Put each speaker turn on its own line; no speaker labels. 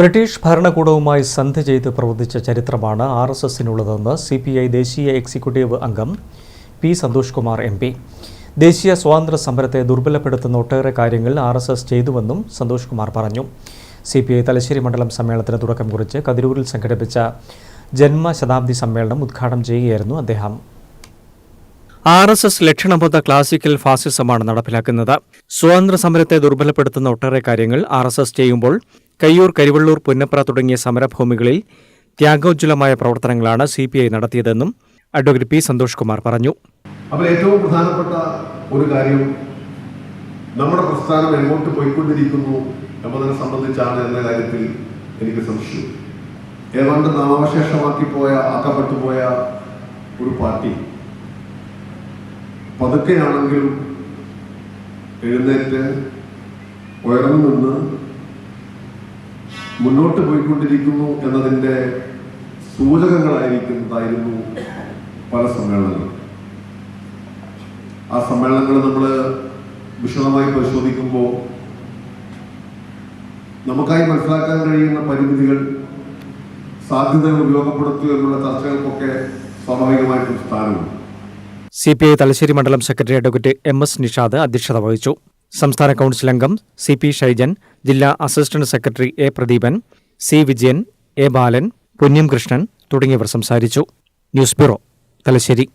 British ഭരണകൂടവുമായി സന്ധി ചെയ്ത് പ്രവർത്തിച്ച ചരിത്രമാണ് ആർ എസ് എസിനുള്ളതെന്ന് സി പി ഐ ദേശീയ എക്സിക്യൂട്ടീവ് അംഗം P Santhosh Kumar M P. ദേശീയ സ്വാതന്ത്ര്യ സമരത്തെ ദുർബലപ്പെടുത്തുന്ന ഒട്ടേറെ കാര്യങ്ങൾ ആർ എസ് എസ് ചെയ്തുവെന്നും സന്തോഷ് കുമാർ പറഞ്ഞു. സി പി ഐ തലശ്ശേരി മണ്ഡലം സമ്മേളനത്തിന് തുടക്കം കുറിച്ച് കതിരൂരിൽ സംഘടിപ്പിച്ച ജന്മശതാബ്ദി സമ്മേളനം ഉദ്ഘാടനം ചെയ്യുകയായിരുന്നു അദ്ദേഹം. ആർ എസ് എസ് ലക്ഷണബോധ ക്ലാസിക്കൽ ഫാസിസമാണ് നടപ്പിലാക്കുന്നത്. സ്വാതന്ത്ര്യ സമരത്തെ ദുർബലപ്പെടുത്തുന്ന ഒട്ടേറെ കാര്യങ്ങൾ ആർ എസ് എസ് ചെയ്യുമ്പോൾ കയ്യൂർ കരിവള്ളൂർ പുന്നപ്ര തുടങ്ങിയ സമരഭൂമികളിൽ ത്യാഗോജ്വലമായ പ്രവർത്തനങ്ങളാണ് സി പി ഐ നടത്തിയതെന്നും അഡ്വക്കേറ്റ് പി സന്തോഷ് കുമാർ പറഞ്ഞു.
അപ്പോൾ ഏറ്റവും പ്രധാനപ്പെട്ട ഒരു കാര്യം നമ്മുടെ പ്രസ്ഥാനം എങ്ങോട്ട് പോയിക്കൊണ്ടിരിക്കുന്നു എന്നതിനെ സംബന്ധിച്ചാണ് എന്ന കാര്യത്തിൽ എനിക്ക് സംശയം. ഏതാണ്ട് നാമശേഷമാക്കി പോയ ആക്കപ്പെട്ടു ഒരു പാർട്ടി പതുക്കെയാണെങ്കിലും എഴുന്നേറ്റ് ഉയർന്നു നിന്ന് മുന്നോട്ട് പോയിക്കൊണ്ടിരിക്കുന്നു എന്നതിന്റെ സൂചകങ്ങളായിരിക്കുന്നതായിരുന്നു പല സമ്മേളനങ്ങളും. ആ സമ്മേളനങ്ങൾ നമ്മൾ വിശദമായി പരിശോധിക്കുമ്പോൾ നമുക്കായി മനസ്സിലാക്കാൻ കഴിയുന്ന പരിമിതികൾ സാധ്യതകൾ ഉപയോഗപ്പെടുത്തുക എന്നുള്ള ചർച്ചകൾക്കൊക്കെ സ്വാഭാവികമായിട്ടും സ്ഥാനമുണ്ട്.
സി പി ഐ തലശ്ശേരി മണ്ഡലം secretary advocate M S Nishad അധ്യക്ഷത വഹിച്ചു. സംസ്ഥാന കൗൺസിൽ അംഗം സി പി ഷൈജൻ ജില്ലാ assistant secretary A Pradeepan C Vijayan A Balan Punyam Krishnan തുടങ്ങിയവർ സംസാരിച്ചു. News bureau Thalassery.